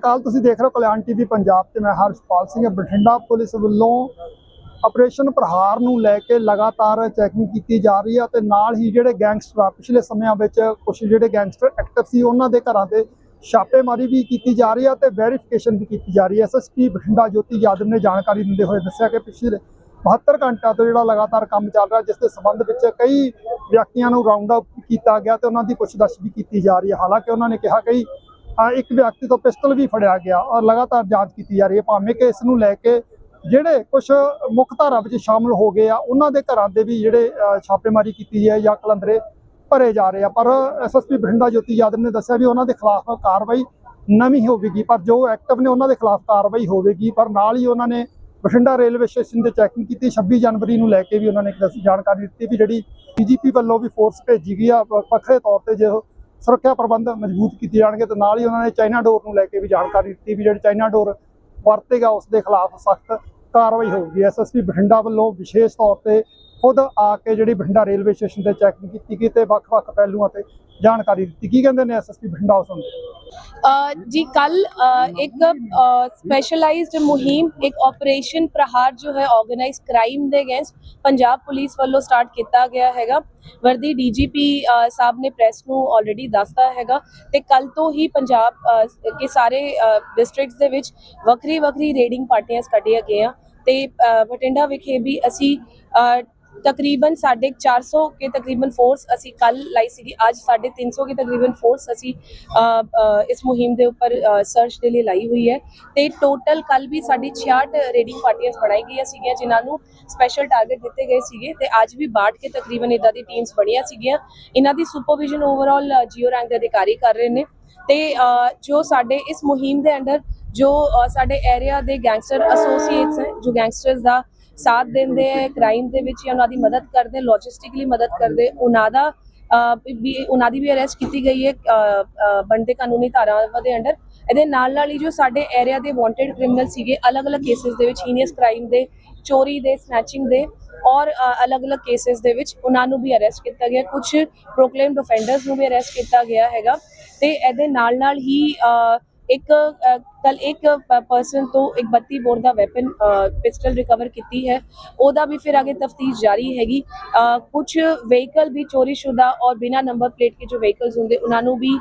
ਅਕਾਲ, ਤੁਸੀਂ ਦੇਖ ਰਹੇ ਹੋ ਕਲਿਆਣ ਟੀਵੀ ਪੰਜਾਬ ਤੇ ਮੈਂ ਹਰਸ਼ਪਾਲ ਸਿੰਘ, ਬਠਿੰਡਾ ਪੁਲਿਸ ਵੱਲੋਂ ਆਪਰੇਸ਼ਨ ਪ੍ਰਹਾਰ ਨੂੰ ਲੈ ਕੇ ਲਗਾਤਾਰ ਚੈਕਿੰਗ ਕੀਤੀ ਜਾ ਰਹੀ ਹੈ ਤੇ ਨਾਲ ਹੀ ਜਿਹੜੇ ਗੈਂਗਸਟਰ ਪਿਛਲੇ ਸਮਿਆਂ ਵਿੱਚ ਕੁਝ ਜਿਹੜੇ ਗੈਂਗਸਟਰ ਐਕਟਿਵ ਸੀ, ਉਹਨਾਂ ਦੇ ਘਰਾਂ ਤੇ ਛਾਪੇਮਾਰੀ ਵੀ ਕੀਤੀ ਜਾ ਰਹੀ ਹੈ ਤੇ ਵੈਰੀਫਿਕੇਸ਼ਨ ਵੀ ਕੀਤੀ ਜਾ ਰਹੀ ਹੈ ਐਸਐਸਪੀ ਬਠਿੰਡਾ ਜੋਤੀ ਯਾਦਵ ਨੇ ਜਾਣਕਾਰੀ ਦਿੰਦੇ ਹੋਏ ਦੱਸਿਆ ਕਿ ਪਿਛਲੇ 72 ਘੰਟਿਆਂ ਤੋਂ ਜਿਹੜਾ ਲਗਾਤਾਰ ਕੰਮ ਚੱਲ ਰਿਹਾ, ਜਿਸ ਦੇ ਸੰਬੰਧ ਵਿੱਚ ਕਈ ਵਿਅਕਤੀਆਂ ਨੂੰ ਰਾਉਂਡ ਅਪ ਕੀਤਾ ਗਿਆ ਤੇ ਉਹਨਾਂ ਦੀ ਪੁੱਛਗਿੱਛ ਵੀ ਕੀਤੀ ਜਾ ਰਹੀ ਹੈ ਹਾਲਾਂਕਿ ਉਹਨਾਂ ਨੇ ਕਿਹਾ ਕਿ ਇੱਕ ਵਿਅਕਤੀ ਤੋਂ ਪਿਸਟਲ ਵੀ ਫੜਿਆ ਗਿਆ ਔਰ ਲਗਾਤਾਰ ਜਾਂਚ ਕੀਤੀ ਜਾ ਰਹੀ ਹੈ। ਭਾਵੇਂ ਕਿ ਇਸ ਨੂੰ ਲੈ ਕੇ ਜਿਹੜੇ ਕੁਝ ਮੁੱਖ ਧਾਰਾ ਵਿੱਚ ਸ਼ਾਮਲ ਹੋ ਗਏ ਆ, ਉਹਨਾਂ ਦੇ ਘਰਾਂ ਦੇ ਵੀ ਜਿਹੜੇ ਛਾਪੇਮਾਰੀ ਕੀਤੀ ਹੈ ਜਾਂ ਕਲੰਦਰੇ ਭਰੇ ਜਾ ਰਹੇ ਆ। ਪਰ ਐਸਐਸਪੀ ਬਠਿੰਡਾ ਜੋਤੀ ਯਾਦਵ ਨੇ ਦੱਸਿਆ ਵੀ ਉਹਨਾਂ ਦੇ ਖਿਲਾਫ ਕਾਰਵਾਈ ਨਵੀਂ ਹੋਵੇਗੀ, ਪਰ ਜੋ ਐਕਟਿਵ ਨੇ ਉਹਨਾਂ ਦੇ ਖਿਲਾਫ ਕਾਰਵਾਈ ਹੋਵੇਗੀ। ਪਰ ਨਾਲ ਹੀ ਉਹਨਾਂ ਨੇ ਬਠਿੰਡਾ ਰੇਲਵੇ ਸਟੇਸ਼ਨ ਤੇ ਚੈਕਿੰਗ ਕੀਤੀ। 26 ਜਨਵਰੀ ਨੂੰ ਲੈ ਕੇ ਵੀ ਉਹਨਾਂ ਨੇ ਇੱਕ ਜਾਣਕਾਰੀ ਦਿੱਤੀ ਵੀ ਜਿਹੜੀ ਡੀਜੀਪੀ ਵੱਲੋਂ ਵੀ ਫੋਰਸ ਭੇਜੀ ਗਈ ਆ ਵ- ਵੱਖਰੇ ਤੌਰ ਤੇ ਜੋ ਸੁਰੱਖਿਆ ਪ੍ਰਬੰਧ ਮਜ਼ਬੂਤ ਕੀਤੇ ਜਾਣਗੇ ਤੇ ਨਾਲ ਹੀ ਉਹਨਾਂ ਨੇ ਚਾਈਨਾ ਡੋਰ ਨੂੰ ਲੈ ਕੇ ਵੀ ਜਾਣਕਾਰੀ ਦਿੱਤੀ ਵੀ ਜਿਹੜੀ ਚਾਈਨਾ ਡੋਰ ਵਰਤੇਗਾ ਉਸ ਦੇ ਖਿਲਾਫ ਸਖਤ ਕਾਰਵਾਈ ਹੋਊਗੀ। ਐਸਐਸਪੀ ਬਠਿੰਡਾ ਵੱਲੋਂ ਵਿਸ਼ੇਸ਼ ਤੌਰ ਤੇ ਖੁਦ ਆ ਕੇ ਜਿਹੜੀ ਬਠਿੰਡਾ ਰੇਲਵੇ ਸਟੇਸ਼ਨ ਤੇ ਚੈਕਿੰਗ ਕੀਤੀ ਗਈ ਤੇ ਵੱਖ-ਵੱਖ ਪਹਿਲੂਆਂ ਤੇ ਜਾਣਕਾਰੀ ਦਿੱਤੀ। ਕੀ ਕਹਿੰਦੇ ਨੇ ਐਸਐਸਪੀ ਬਠਿੰਡਾ ਉਸ ਨੂੰ ਅ, ਜੀ ਕੱਲ ਇੱਕ ਸਪੈਸ਼ਲਾਈਜ਼ਡ ਮੁਹਿੰਮ ਇੱਕ ਆਪਰੇਸ਼ਨ ਪ੍ਰਹਾਰ ਜੋ ਹੈ ਆਰਗੇਨਾਈਜ਼ ਕ੍ਰਾਈਮ ਦੇ ਅਗੇਂਸਟ ਪੁਲਿਸ ਵੱਲੋਂ ਸਟਾਰਟ ਕੀਤਾ ਗਿਆ ਹੈਗਾ। ਵਰਦੀ ਡੀਜੀਪੀ ਸਾਹਿਬ ਨੇ ਪ੍ਰੈਸ ਨੂੰ ਆਲਰੇਡੀ ਦੱਸਤਾ ਹੈਗਾ ਤੇ ਕੱਲ ਤੋਂ ਹੀ ਪੰਜਾਬ ਅ, ਕੇ ਸਾਰੇ ਡਿਸਟ੍ਰਿਕਟਸ ਦੇ ਵਿੱਚ ਵੱਖਰੀ ਵੱਖਰੀ ਰੇਡਿੰਗ ਪਾਰਟੀਆਂ ਕੱਢੀਆਂ ਗਈਆਂ ਤੇ ਅ, ਬਠਿੰਡਾ ਵਿਖੇ ਵੀ ਅਸੀਂ ਤਕਰੀਬਨ 450 ਕੇ ਤਕਰੀਬਨ ਫੋਰਸ ਅਸੀਂ ਕੱਲ ਲਾਈ ਸੀਗੀ, ਅੱਜ 350 ਕੇ ਤਕਰੀਬਨ ਫੋਰਸ ਅਸੀਂ ਇਸ ਮੁਹਿੰਮ ਦੇ ਉੱਪਰ ਸਰਚ ਦੇ ਲਈ ਲਾਈ ਹੋਈ ਹੈ। ਤੇ ਟੋਟਲ ਕੱਲ ਵੀ ਸਾਡੀ 66 ਰੇਡਿੰਗ ਪਾਰਟੀਆਂ ਬਣਾਈ ਗਈਆਂ ਸੀਗੀਆਂ, ਜਿਨ੍ਹਾਂ ਨੂੰ ਸਪੈਸ਼ਲ ਟਾਰਗੇਟ ਦਿੱਤੇ ਗਏ ਸੀਗੇ। ਤੇ ਅੱਜ ਵੀ 62 ਕੇ ਤਕਰੀਬਨ ਇਦਾਂ ਦੀ ਟੀਮਸ ਬਣੀਆਂ ਸੀਗੀਆਂ। ਇਹਨਾਂ ਦੀ ਸੁਪਰਵਿਜ਼ਨ ਓਵਰਆਲ ਜੀਓ ਰੈਂਕ ਦੇ ਅਧਿਕਾਰੀ ਕਰ ਰਹੇ ਨੇ। ਤੇ ਜੋ ਸਾਡੇ ਇਸ ਮੁਹਿੰਮ ਦੇ ਅੰਡਰ ਜੋ ਸਾਡੇ ਏਰੀਆ ਦੇ ਗੈਂਗਸਟਰ ਐਸੋਸੀਏਟਸ ਹੈ, ਜੋ ਗੈਂਗਸਟਰਸ ਦਾ ਸਾਥ ਦਿੰਦੇ ਹੈ ਕ੍ਰਾਈਮ ਦੇ ਵਿੱਚ ਜਾਂ ਉਹਨਾਂ ਦੀ ਮਦਦ ਕਰਦੇ ਲੌਜਿਸਟਿਕਲੀ ਮਦਦ ਕਰਦੇ। ਉਹਨਾਂ ਦਾ ਵੀ ਉਹਨਾਂ ਦੀ ਵੀ ਅਰੈਸਟ ਕੀਤੀ ਗਈ ਹੈ ਅ, ਬਣਦੇ ਕਾਨੂੰਨੀ ਧਾਰਾਵਾਂ ਦੇ ਅੰਡਰ। ਇਹਦੇ ਨਾਲ ਨਾਲ ਹੀ ਜੋ ਸਾਡੇ ਏਰੀਆ ਦੇ ਵਾਂਟਡ ਕ੍ਰਿਮੀਨਲ ਸੀਗੇ ਅਲੱਗ-ਅਲੱਗ ਕੇਸਿਸ ਦੇ ਵਿੱਚ ਹੀਨੀਅਸ ਕ੍ਰਾਈਮ ਦੇ ਚੋਰੀ ਦੇ ਸਨੈਚਿੰਗ ਦੇ ਔਰ ਅਲੱਗ-ਅਲੱਗ ਕੇਸਿਸ ਦੇ ਵਿੱਚ ਉਹਨਾਂ ਨੂੰ ਵੀ ਅਰੈਸਟ ਕੀਤਾ ਗਿਆ। ਕੁਝ ਪ੍ਰੋਕਲੇਮਡ ਅਫੈਂਡਰਸ ਨੂੰ ਵੀ ਅਰੈਸਟ ਕੀਤਾ ਗਿਆ ਹੈਗਾ। ਤੇ ਇਹਦੇ ਨਾਲ ਨਾਲ ਹੀ ਇੱਕ ਕੱਲ ਇੱਕ ਪਰਸਨ ਤੋਂ ਇੱਕ 32 ਬੋਰ ਦਾ ਵੈਪਨ ਪਿਸਟਲ ਰਿਕਵਰ ਕੀਤੀ ਹੈ। ਉਹਦਾ ਵੀ ਫਿਰ ਆगे ਤਫਤੀਸ਼ ਜਾਰੀ ਹੈਗੀ। ਕੁਝ ਵਹੀਕਲ ਵੀ ਚੋਰੀ ਔਰ ਬਿਨਾ ਨੰਬਰ ਪਲੇਟ ਕੇ ਜੋ ਵਹੀਕਲਸ ਹੁੰਦੇ, ਉਹਨਾਂ ਨੂੰ ਵੀ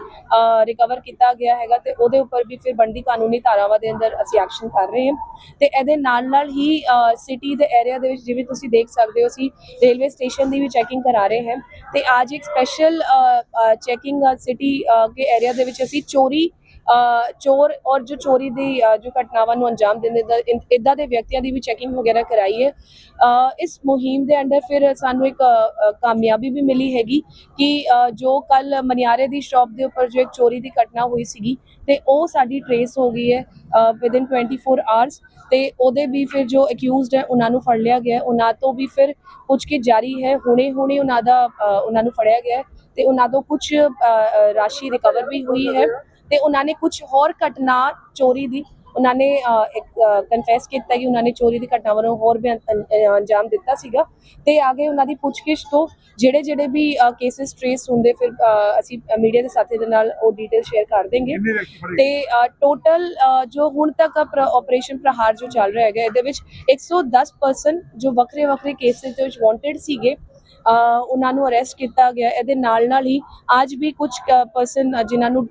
ਰਿਕਵਰ ਕੀਤਾ ਗਿਆ ਹੈਗਾ ਤੇ ਉਹਦੇ ਉੱਪਰ ਵੀ ਫਿਰ ਬੰਦੀ ਕਾਨੂੰਨੀ ਧਾਰਾਵਾਂ ਦੇ ਅੰਦਰ ਅਸੀਂ ਐਕਸ਼ਨ ਕਰ ਰਹੇ ਹਾਂ। ਤੇ ਇਹਦੇ ਨਾਲ ਨਾਲ ਹੀ ਸਿਟੀ ਦੇ ਏਰੀਆ ਦੇ ਵਿੱਚ ਜਿਵੇਂ ਤੁਸੀਂ ਦੇਖ ਸਕਦੇ ਹੋ, ਅਸੀਂ ਰੇਲਵੇ ਸਟੇਸ਼ਨ ਦੀ ਵੀ ਚੈਕਿੰਗ ਕਰਾ ਰਹੇ ਹਾਂ। ਤੇ ਅੱਜ ਇੱਕ ਸਪੈਸ਼ਲ ਚੈਕਿੰਗ ਸਿਟੀ ਕੇ ਏਰੀਆ ਦੇ ਵਿੱਚ ਅਸੀਂ ਚੋਰੀ ਚੋਰ ਔਰ ਜੋ ਚੋਰੀ ਦੀ ਜੋ ਘਟਨਾਵਾਂ ਨੂੰ ਅੰਜਾਮ ਦਿੰਦੇ ਦਾ ਇਦਾਂ ਦੇ ਵਿਅਕਤੀਆਂ ਦੀ ਵੀ ਚੈਕਿੰਗ ਵਗੈਰਾ ਕਰਾਈ ਹੈ। ਇਸ ਮੁਹਿੰਮ ਦੇ ਅੰਡਰ ਫਿਰ ਸਾਨੂੰ ਇੱਕ ਕਾਮਯਾਬੀ ਵੀ ਮਿਲੀ ਹੈਗੀ ਕਿ ਜੋ ਕੱਲ ਮਨਿਆਰੇ ਦੀ ਸ਼ਾਪ ਦੇ ਉੱਪਰ ਜੋ ਇੱਕ ਚੋਰੀ ਦੀ ਘਟਨਾ ਹੋਈ ਸੀਗੀ ਤੇ ਉਹ ਸਾਡੀ ਟਰੇਸ ਹੋ ਗਈ ਹੈ ਵਿਦਿਨ 24 ਆਵਰਸ ਤੇ ਉਹਦੇ ਵੀ ਫਿਰ ਜੋ ਅਕਿਊਜ਼ਡ ਹੈ ਉਹਨਾਂ ਨੂੰ ਫੜ ਲਿਆ ਗਿਆ ਉਹਨਾਂ ਤੋਂ ਵੀ ਫਿਰ ਪੁੱਛ ਕੇ ਜਾਰੀ ਹੈ। ਹੁਣੇ ਹੁਣੇ ਉਹਨਾਂ ਦਾ ਉਹਨਾਂ ਨੂੰ ਫੜਿਆ ਗਿਆ ਹੈ ਤੇ ਉਹਨਾਂ ਤੋਂ ਕੁਝ ਰਾਸ਼ੀ ਰਿਕਵਰ ਵੀ ਹੋਈ ਹੈ। ਤੇ ਉਹਨਾਂ ਨੇ ਕੁਝ ਹੋਰ ਘਟਨਾ ਚੋਰੀ ਦੀ ਉਹਨਾਂ ਨੇ ਕਨਫੈਸ ਕੀਤਾ ਕਿ ਉਹਨਾਂ ਨੇ ਚੋਰੀ ਦੀ ਘਟਨਾਵਾਂ ਨੂੰ ਹੋਰ ਵੀ ਅੰਜਾਮ ਦਿੱਤਾ ਸੀਗਾ। ਤੇ ਆਗੇ ਉਹਨਾਂ ਦੀ ਪੁੱਛਗਿੱਛ ਤੋਂ ਜਿਹੜੇ ਜਿਹੜੇ ਵੀ ਕੇਸਿਸ ਟ੍ਰੇਸ ਹੁੰਦੇ ਫਿਰ ਅਸੀਂ ਮੀਡੀਆ ਦੇ ਸਾਥੀ ਦੇ ਨਾਲ ਉਹ ਡਿਟੇਲ ਸ਼ੇਅਰ ਕਰ ਦੇਂਗੇ ਤੇ ਟੋਟਲ ਜੋ ਹੁਣ ਤੱਕ ਆਪਰੇਸ਼ਨ ਪ੍ਰਹਾਰ ਜੋ ਚੱਲ ਰਿਹਾ ਹੈਗਾ ਇਹਦੇ ਵਿੱਚ 110 ਪਰਸਨ ਜੋ ਵੱਖਰੇ ਵੱਖਰੇ ਕੇਸਿਸ ਦੇ ਵਿੱਚ ਵਾਂਟਡ ਸੀਗੇ ਉਹਨਾਂ ਨੂੰ ਅਰੈਸਟ ਕੀਤਾ ਗਿਆ। ਇਹਦੇ ਨਾਲ ਨਾਲ ਹੀ ਅੱਜ ਵੀ ਕੁਝ ਪਰਸਨ ਜਿਨ੍ਹਾਂ ਨੂੰ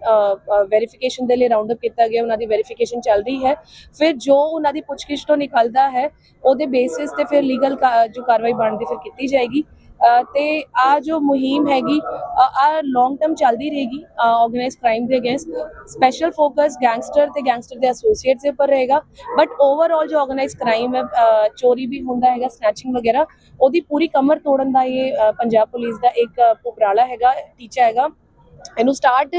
ਵੈਰੀਫਿਕੇਸ਼ਨ ਦੇ ਲਈ ਰਾਉਂਡ ਅਪ ਕੀਤਾ ਗਿਆ, ਉਹਨਾਂ ਦੀ ਵੈਰੀਫਿਕੇਸ਼ਨ ਚੱਲ ਰਹੀ ਹੈ। ਫਿਰ ਜੋ ਉਹਨਾਂ ਦੀ ਪੁੱਛਗਿੱਛ ਤੋਂ ਨਿਕਲਦਾ ਹੈ, ਉਹਦੇ ਬੇਸਿਸ ਤੇ ਫਿਰ ਲੀਗਲ ਜੋ ਕਾਰਵਾਈ ਬਣਦੀ ਫਿਰ ਕੀਤੀ ਜਾਏਗੀ। ਤੇ ਆ ਜੋ ਮੁਹਿੰਮ ਹੈਗੀ ਆ ਲੌਂਗ ਟਰਮ ਚੱਲਦੀ ਰਹੇਗੀ ਆਰਗੇਨਾਈਜ਼ ਕ੍ਰਾਈਮ ਦੇ ਅਗੇਂਸਟ ਸਪੈਸ਼ਲ ਫੋਕਸ ਗੈਂਗਸਟਰ ਤੇ ਗੈਂਗਸਟਰ ਦੇ ਐਸੋਸੀਏਟਸ ਦੇ ਉੱਪਰ ਰਹੇਗਾ ਬਟ ਓਵਰਆਲ ਜੋ ਆਰਗੇਨਾਈਜ਼ ਕ੍ਰਾਈਮ ਹੈ ਚੋਰੀ ਵੀ ਹੁੰਦਾ ਹੈਗਾ ਸਨੈਚਿੰਗ ਵਗੈਰਾ, ਉਹਦੀ ਪੂਰੀ ਕਮਰ ਤੋੜਨ ਦਾ ਇਹ ਪੰਜਾਬ ਪੁਲਿਸ ਦਾ ਇੱਕ ਉਪਰਾਲਾ ਹੈਗਾ, ਟੀਚਾ ਹੈਗਾ। ਇਹਨੂੰ ਸਟਾਰਟ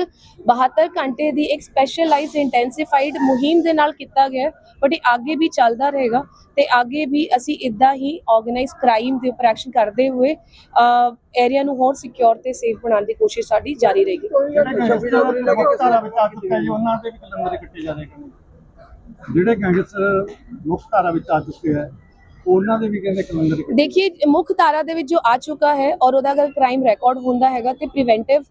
72 ਘੰਟੇ ਦੀ ਇੱਕ ਸਪੈਸ਼ਲਾਈਜ਼ਡ ਇੰਟੈਂਸੀਫਾਈਡ ਮੁਹਿੰਮ ਦੇ ਨਾਲ ਕੀਤਾ ਗਿਆ ਹੈ, ਬਟ ਇਹ ਅੱਗੇ ਵੀ ਚੱਲਦਾ ਰਹੇਗਾ ਤੇ ਅੱਗੇ ਵੀ ਅਸੀਂ ਇਦਾਂ ਹੀ ਆਰਗੇਨਾਈਜ਼ ਕ੍ਰਾਈਮ ਦੇ ਉੱਪਰ ਐਕਸ਼ਨ ਕਰਦੇ ਹੋਏ ਏਰੀਆ ਨੂੰ ਹੋਰ ਸਿਕਿਉਰ ਤੇ ਸੇਫ ਬਣਾਉਣ ਦੀ ਕੋਸ਼ਿਸ਼ ਸਾਡੀ ਜਾਰੀ ਰਹੇਗੀ। ਜਿਹੜੇ ਗੈਂਗਸਟਰ ਮੁੱਖ ਧਾਰਾ ਵਿੱਚ ਆ ਚੁੱਕੇ ਆ ਜੀ ਉਹਨਾਂ ਦੇ ਵੀ ਮੁੱਖ ਧਾਰਾ ਦੇ ਕਹਿੰਦੇ ਕਲੰਦਰ ਦੇਖिए ਮੁੱਖ ਧਾਰਾ ਦੇ ਵਿੱਚ ਜੋ ਆ ਚੁੱਕਾ ਹੈ ਔਰ ਉਹਦਾ ਅਗਰ ਕ੍ਰਾਈਮ ਰਿਕਾਰਡ ਹੁੰਦਾ ਹੈਗਾ ਤੇ ਪ੍ਰੀਵੈਂਟਿਵ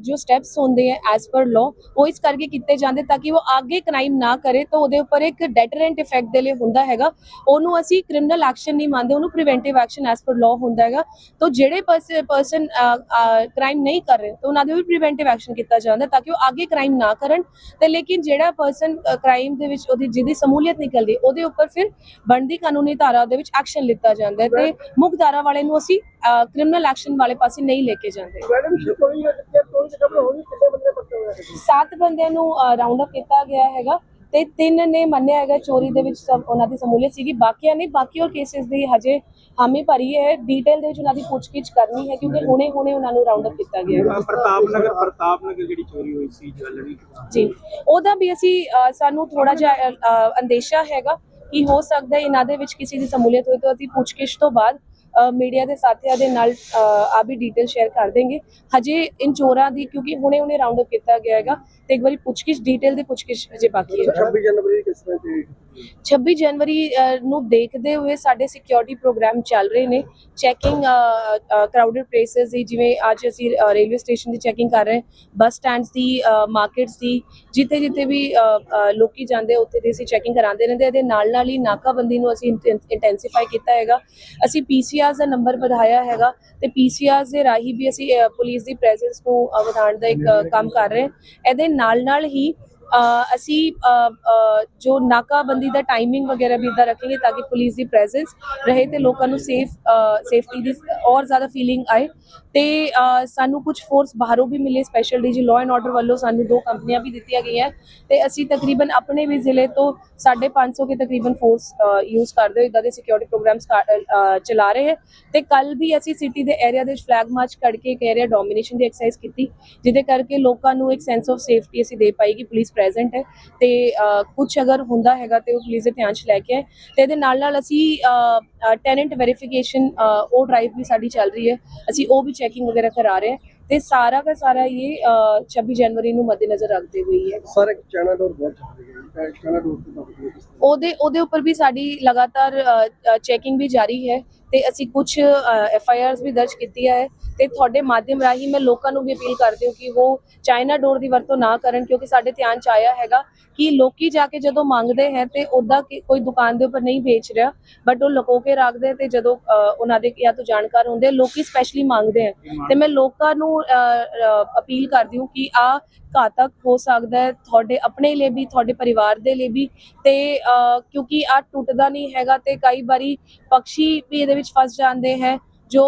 ਜੋ ਸਟੈਪਸ ਹੁੰਦੇ ਹੈ ਐਸ ਪਰ ਲਾਅ ਉਹ ਇਸ ਕਰਕੇ ਕੀਤੇ ਜਾਂਦੇ ਤਾਂ ਕਿ ਉਹ ਅੱਗੇ ਕ੍ਰਾਈਮ ਨਾ ਕਰੇ ਤਾਂ ਉਹਦੇ ਉੱਪਰ ਇੱਕ ਡੈਟਰੈਂਟ ਇਫੈਕਟ ਦੇ ਲਈ ਹੁੰਦਾ ਹੈਗਾ। ਉਹਨੂੰ ਅਸੀਂ ਕ੍ਰਿਮੀਨਲ ਐਕਸ਼ਨ ਨਹੀਂ ਮੰਨਦੇ, ਉਹਨੂੰ preventive action as per law ਹੁੰਦਾ ਹੈਗਾ। ਤਾਂ ਜਿਹੜੇ ਪਰਸਨ ਕ੍ਰਾਈਮ ਨਹੀਂ ਕਰ ਰਹੇ, ਤਾਂ ਉਹਨਾਂ ਦੇ ਵੀ ਪ੍ਰੀਵੈਂਟਿਵ ਐਕਸ਼ਨ ਕੀਤਾ ਜਾਂਦਾ ਤਾਂ ਕਿ ਉਹ ਅੱਗੇ ਕ੍ਰਾਈਮ ਨਾ ਕਰਨ। ਤੇ ਲੇਕਿਨ ਜਿਹੜਾ ਪਰਸਨ ਕ੍ਰਾਈਮ ਦੇ ਵਿੱਚ ਉਹਦੀ ਜਿਹਦੀ ਸਮੂਲੀਅਤ ਨਿਕਲਦੀ, ਉਹਦੇ ਉੱਪਰ ਫਿਰ ਬਣਦੀ ਕਾਨੂੰਨੀ ਧਾਰਾ ਦੇ ਵਿੱਚ ਐਕਸ਼ਨ ਲਿੱਤਾ ਜਾਂਦਾ ਹੈ ਤੇ ਮੁੱਖ ਧਾਰਾ ਵਾਲੇ ਨੂੰ ਅਸੀਂ ਕ੍ਰਿਮੀਨਲ ਐਕਸ਼ਨ ਵਾਲੇ ਪਾਸੇ ਨਹੀਂ ਲੈ ਕੇ ਜਾਂਦੇ। ਮੈਡਮ ਕੋਈ ਕੋਈ ਖਬਰ ਹੋਣੀ ਕਿੰਨੇ ਬੰਦੇ ਪੱਕੇ ਹੋਏ ਸੱਤ ਬੰਦਿਆਂ ਨੂੰ ਰਾਉਂਡ ਅਪ ਕੀਤਾ ਗਿਆ ਹੈਗਾ ਤੇ ਤਿੰਨ ਨੇ ਮੰਨਿਆ ਹੈਗਾ ਚੋਰੀ ਦੇ ਵਿੱਚ ਸਭ ਉਹਨਾਂ ਦੀ ਸਮੂਲੀਅਤ ਸੀਗੀ ਬਾਕੀਆਂ ਨੇ ਬਾਕੀ ਹੋਰ ਕੇਸਿਸ ਦੀ ਹਜੇ ਹਾਮੀ ਭਰੀ ਹੈ ਡੀਟੇਲ ਦੇ ਵਿੱਚ ਉਹਨਾਂ ਦੀ ਪੁੱਛਗਿੱਛ ਕਰਨੀ ਹੈ ਕਿਉਂਕਿ ਹੁਣੇ ਹੁਣੇ ਉਹਨਾਂ ਨੂੰ ਰਾਉਂਡ ਅਪ ਕੀਤਾ ਗਿਆ ਹੈ। ਪ੍ਰਤਾਪ ਨਗਰ ਪ੍ਰਤਾਪ ਨਗਰ ਜਿਹੜੀ ਚੋਰੀ ਹੋਈ ਸੀ ਜਵੈਲਰੀ ਜੀ। ਉਹਦਾ ਵੀ ਅਸੀਂ ਸਾਨੂੰ ਥੋੜਾ ਜਿਹਾ ਅੰਦੇਸ਼ਾ ਹੈਗਾ ਕਿ ਹੋ ਸਕਦਾ ਹੈ ਇਹਨਾਂ ਦੇ ਵਿੱਚ ਕਿਸੇ ਦੀ ਸਮੂਲੀਅਤ ਹੋਈ ਤਾਂ ਅਸੀਂ ਪੁੱਛਗਿੱਛ ਤੋਂ ਬਾਅਦ ਮੀਡੀਆ ਦੇ ਸਾਥੀਆਂ ਦੇ ਨਾਲ ਅ, ਆ ਵੀ ਡਿਟੇਲ ਸ਼ੇਅਰ ਕਰ ਦੇਂਗੇ ਹਜੇ ਇਨ ਚੋਰਾਂ ਦੀ ਕਿਉਂਕਿ ਹੁਣੇ ਹੁਣੇ ਰਾਉਂਡ ਅਪ ਕੀਤਾ ਗਿਆ ਹੈਗਾ ਤੇ ਇੱਕ ਵਾਰੀ ਪੁੱਛਗਿੱਛ ਡਿਟੇਲ ਦੀ ਪੁੱਛਗਿੱਛ ਹਜੇ ਬਾਕੀ ਹੈ। 26 ਜਨਵਰੀ ਕਿਸ ਤਰ੍ਹਾਂ ਦੀ 26 ਜਨਵਰੀ ਨੂੰ ਦੇਖਦੇ ਹੋਏ ਸਾਡੇ ਸਿਕਿਉਰਿਟੀ ਪ੍ਰੋਗਰਾਮ ਚੱਲ ਰਹੇ ਨੇ। ਚੈਕਿੰਗ ਕਰਾਊਡਡ ਪਲੇਸਸ ਦੀ ਜਿਵੇਂ ਅੱਜ ਅਸੀਂ ਰੇਲਵੇ ਸਟੇਸ਼ਨ ਦੀ ਚੈਕਿੰਗ ਕਰ ਰਹੇ ਬੱਸ ਸਟੈਂਡਸ ਦੀ ਮਾਰਕੀਟਸ ਦੀ ਜਿੱਥੇ ਜਿੱਥੇ ਵੀ ਅ, ਲੋਕੀ ਜਾਂਦੇ ਉੱਥੇ ਦੀ ਅਸੀਂ ਚੈਕਿੰਗ ਕਰਾਉਂਦੇ ਰਹਿੰਦੇ ਇਹਦੇ ਨਾਲ ਨਾਲ ਹੀ ਨਾਕਾਬੰਦੀ ਨੂੰ ਅਸੀਂ ਇੰਟੈਂਸੀਫਾਈ ਕੀਤਾ ਹੈਗਾ। ਅਸੀਂ ਪੀਸੀਆਰਸ ਦਾ ਨੰਬਰ ਵਧਾਇਆ ਹੈਗਾ ਤੇ ਪੀਸੀਆਰਸ ਦੇ ਰਾਹੀਂ ਵੀ ਅਸੀਂ ਪੁਲਿਸ ਦੀ ਪ੍ਰੈਜ਼ੈਂਸ ਨੂੰ ਵਧਾਉਣ ਦਾ ਇੱਕ ਕੰਮ ਕਰ ਰਹੇ ਹਾਂ। ਇਹਦੇ ਨਾਲ ਨਾਲ ਹੀ ਅਸੀਂ ਜੋ ਨਾਕਾਬੰਦੀ ਦਾ ਟਾਈਮਿੰਗ ਵਗੈਰਾ ਵੀ ਇਦਾਂ ਰੱਖेंगे ਤਾਂ ਕਿ ਪੁਲਿਸ ਦੀ ਪ੍ਰੈਜ਼ੈਂਸ ਰਹੇ ਤੇ ਲੋਕਾਂ ਨੂੰ ਸੇਫ ਸੇਫਟੀ ਦੀ ਔਰ ਜ਼ਿਆਦਾ ਫੀਲਿੰਗ ਆਏ। ਤੇ ਸਾਨੂੰ ਕੁਝ ਫੋਰਸ ਬਾਹਰੋਂ ਵੀ ਮਿਲੇ special DG law and order ਵੱਲੋਂ ਸਾਨੂੰ ਦੋ ਕੰਪਨੀਆਂ ਵੀ ਦਿੱਤੀਆਂ ਗਈਆਂ। ਤੇ ਅਸੀਂ ਤਕਰੀਬਨ ਆਪਣੇ ਵੀ ਜ਼ਿਲ੍ਹੇ ਤੋਂ 550 ਕੇ ਤਕਰੀਬਨ ਫੋਰਸ ਯੂਜ਼ ਕਰਦੇ ਹੋਏ ਇਦਾਂ ਦੇ ਸਿਕਿਉਰਿਟੀ ਪ੍ਰੋਗਰਾਮਸ ਚਲਾ ਰਹੇ ਹੈ। ਤੇ ਕੱਲ ਵੀ ਅਸੀਂ ਸਿਟੀ ਦੇ ਏਰੀਆ ਦੇ ਫਲੈਗ ਮਾਰਚ ਕਰਕੇ ਇੱਕ ਏਰੀਆ ਡੋਮੀਨੇਸ਼ਨ ਦੀ ਐਕਸਰਸਾਈਜ਼ ਕੀਤੀ, ਜਿਹਦੇ ਕਰਕੇ ਲੋਕਾਂ ਨੂੰ ਇੱਕ ਸੈਂਸ ਆਫ ਸੇਫਟੀ ਅਸੀਂ ਦੇ ਪਾਈ ਕਿ ਪੁਲਿਸ ਪ੍ਰੈਜ਼ੈਂਟ ਹੈ ਤੇ ਕੁਝ ਅਗਰ ਹੁੰਦਾ ਹੈਗਾ ਤੇ ਉਹ ਪੁਲਿਸ ਦੇ ਧਿਆਨ 'ਚ ਲੈ ਕੇ ਆਏ ਤੇ ਇਹਦੇ ਨਾਲ ਨਾਲ ਅਸੀਂ ਟੈਨੈਂਟ ਵੈਰੀਫਿਕੇਸ਼ਨ ਉਹ ਡਰਾਈਵ ਵੀ ਸਾਡੀ ਚੱਲ ਰਹੀ ਹੈ ਅਸੀਂ ਉਹ ਵੀ ਚੈਕਿੰਗ ਵਗੈਰਾ ਕਰਾ ਰਹੇ ਹਾਂ ਤੇ ਸਾਰਾ ਦਾ ਸਾਰਾ ਇਹ ਅ, 26 ਜਨਵਰੀ ਨੂੰ ਮੱਦੇਨਜ਼ਰ ਰੱਖਦੇ ਹੋਏ ਹੀ ਸਰ ਇੱਕ ਚਾਈਨਾ ਡੋਰ ਬਹੁਤ ਚੱਲ ਰਹੀ ਹੈ ਚਾਈਨਾ ਡੋਰ ਉਹਦੇ ਉਹਦੇ ਉੱਪਰ ਵੀ ਸਾਡੀ ਲਗਾਤਾਰ ਚੈਕਿੰਗ ਵੀ ਜਾਰੀ ਹੈ ਤੇ ਅਸੀਂ ਕੁਝ ਐਫ ਆਈ ਆਰਸ ਵੀ ਦਰਜ ਕੀਤੀਆਂ ਹੈ ਤੇ ਤੁਹਾਡੇ ਮਾਧਿਅਮ ਰਾਹੀਂ ਮੈਂ ਲੋਕਾਂ ਨੂੰ ਵੀ ਅਪੀਲ ਕਰਦੀ ਹਾਂ ਕਿ ਉਹ ਚਾਈਨਾ ਡੋਰ ਦੀ ਵਰਤੋਂ ਨਾ ਕਰਨ ਕਿਉਂਕਿ ਸਾਡੇ ਧਿਆਨ ਚ ਆਇਆ ਹੈਗਾ ਕਿ ਲੋਕੀ ਜਾ ਕੇ ਜਦੋਂ ਮੰਗਦੇ ਹੈ ਤੇ ਉਹਦਾ ਕੋਈ ਦੁਕਾਨ ਦੇ ਉੱਪਰ ਨਹੀਂ ਵੇਚ ਰਿਹਾ ਬਟ ਉਹ ਲੁਕੋ ਕੇ ਰੱਖਦੇ ਤੇ ਜਦੋਂ ਉਹਨਾਂ ਦੇ ਜਾਂ ਤੋਂ ਜਾਣਕਾਰ ਹੁੰਦੇ ਲੋਕੀ ਸਪੈਸ਼ਲੀ ਮੰਗਦੇ ਹੈ ਤੇ ਮੈਂ ਲੋਕਾਂ ਨੂੰ ਅਪੀਲ ਕਰਦੀ ਹਾਂ ਕਿ ਆ ਘਾਤਕ ਹੋ ਸਕਦਾ ਹੈ ਤੁਹਾਡੇ ਆਪਣੇ ਲਈ ਵੀ, ਤੁਹਾਡੇ ਪਰਿਵਾਰ ਦੇ ਲਈ ਵੀ ਤੇ ਕਿਉਂਕਿ ਆ ਟੁੱਟਦਾ ਨਹੀਂ ਹੈਗਾ ਤੇ ਕਈ ਵਾਰੀ ਪੰਛੀ ਵੀ ਇਹਦੇ ਵਿੱਚ ਫਸ ਜਾਂਦੇ ਹੈ, ਜੋ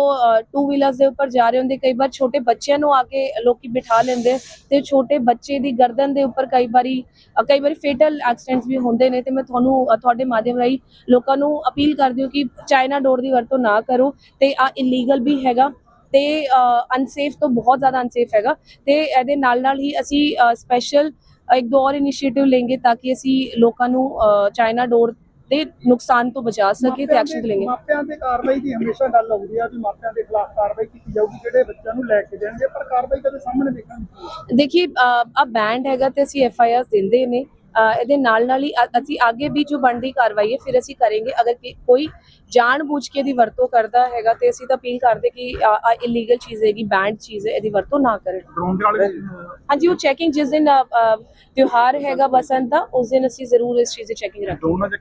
ਟੂ ਵੀਲਰਸ ਦੇ ਉੱਪਰ ਜਾ ਰਹੇ ਹੁੰਦੇ, ਕਈ ਵਾਰ ਛੋਟੇ ਬੱਚਿਆਂ ਨੂੰ ਆ ਕੇ ਲੋਕੀ ਬਿਠਾ ਲੈਂਦੇ ਤੇ ਛੋਟੇ ਬੱਚੇ ਦੀ ਗਰਦਨ ਦੇ ਉੱਪਰ ਕਈ ਵਾਰੀ ਕਈ ਵਾਰੀ ਫੇਟਲ ਐਕਸੀਡੈਂਟਸ ਵੀ ਹੁੰਦੇ ਨੇ ਤੇ ਮੈਂ ਤੁਹਾਨੂੰ ਤੁਹਾਡੇ ਮਾਧਿਅਮ ਰਾਹੀਂ ਲੋਕਾਂ ਨੂੰ ਅਪੀਲ ਕਰਦੀ ਹਾਂ ਕਿ ਚਾਈਨਾ ਡੋਰ ਦੀ ਵਰਤੋਂ ਨਾ ਕਰੋ ਤੇ ਆ ਇਲੀਗਲ ਵੀ ਹੈਗਾ ਤੇ ਅਨਸੇਫ ਤੋਂ ਬਹੁਤ ਜ਼ਿਆਦਾ ਅਨਸੇਫ ਹੈਗਾ ਤੇ ਇਹਦੇ ਨਾਲ ਨਾਲ ਹੀ ਅਸੀਂ ਸਪੈਸ਼ਲ ਇੱਕ ਦੋ ਹੋਰ ਇਨੀਸ਼ੀਏਟਿਵ ਲੈਂਗੇ ਤਾਂ ਕਿ ਅਸੀਂ ਲੋਕਾਂ ਨੂੰ ਚਾਈਨਾ ਡੋਰ ਦੇ ਨੁਕਸਾਨ ਤੋਂ ਬਚਾ ਸਕੇ ਤੇ ਐਕਸ਼ਨ ਲੈਂਗੇ ਮਾਪਿਆਂ ਤੇ ਕਾਰਵਾਈ ਦੀ ਹਮੇਸ਼ਾ ਗੱਲ ਹੁੰਦੀ ਆ ਵੀ ਮਾਪਿਆਂ ਦੇ ਖਿਲਾਫ ਕਾਰਵਾਈ ਕੀਤੀ ਜਾਊਗੀ ਜਿਹੜੇ ਬੱਚਿਆਂ ਨੂੰ ਲੈ ਕੇ ਜਾਣਗੇ ਪਰ ਕਾਰਵਾਈ ਕਦੇ ਸਾਹਮਣੇ ਦੇਖਾਂਗੇ ਦੇਖिए ਆ ਬੈਂਡ ਹੈਗਾ ਤੇ ਅਸੀਂ ਐਫ ਆਈ ਆਰ ਦਿੰਦੇ ਨੇ। ਇਹਦੇ ਨਾਲ ਨਾਲ ਹੀ ਅਸੀਂ ਅੱਗੇ ਵੀ ਜੋ ਬਣਦੀ ਕਾਰਵਾਈ ਹੈ ਫਿਰ ਅਸੀਂ ਕਰਾਂਗੇ। ਅਗਰ ਕੋਈ ਜਾਣਬੁੱਝ ਕੇ ਦੀ ਵਰਤੋਂ ਕਰਦਾ ਹੈਗਾ ਤੇ ਅਸੀਂ ਤਾਂ ਅਪੀਲ ਕਰਦੇ ਕਿ ਆ ਇਲੀਗਲ ਚੀਜ਼ ਹੈਗੀ ਬੈਂਡ ਚੀਜ਼ ਹੈ ਇਹਦੀ ਵਰਤੋਂ ਨਾ ਵਾਲੇ ਹਾਂਜੀ ਉਹ ਚੈਕਿੰਗ ਜਿਸ ਦਿਨ ਤਿਉਹਾਰ ਹੈਗਾ ਬਸੰਤ ਦਾ ਉਸ ਦਿਨ ਅਸੀਂ ਜ਼ਰੂਰ ਇਸ ਚੀਜ਼ ਦੀ ਚੈਕਿੰਗ ਰੱਖਾਂਗੇ।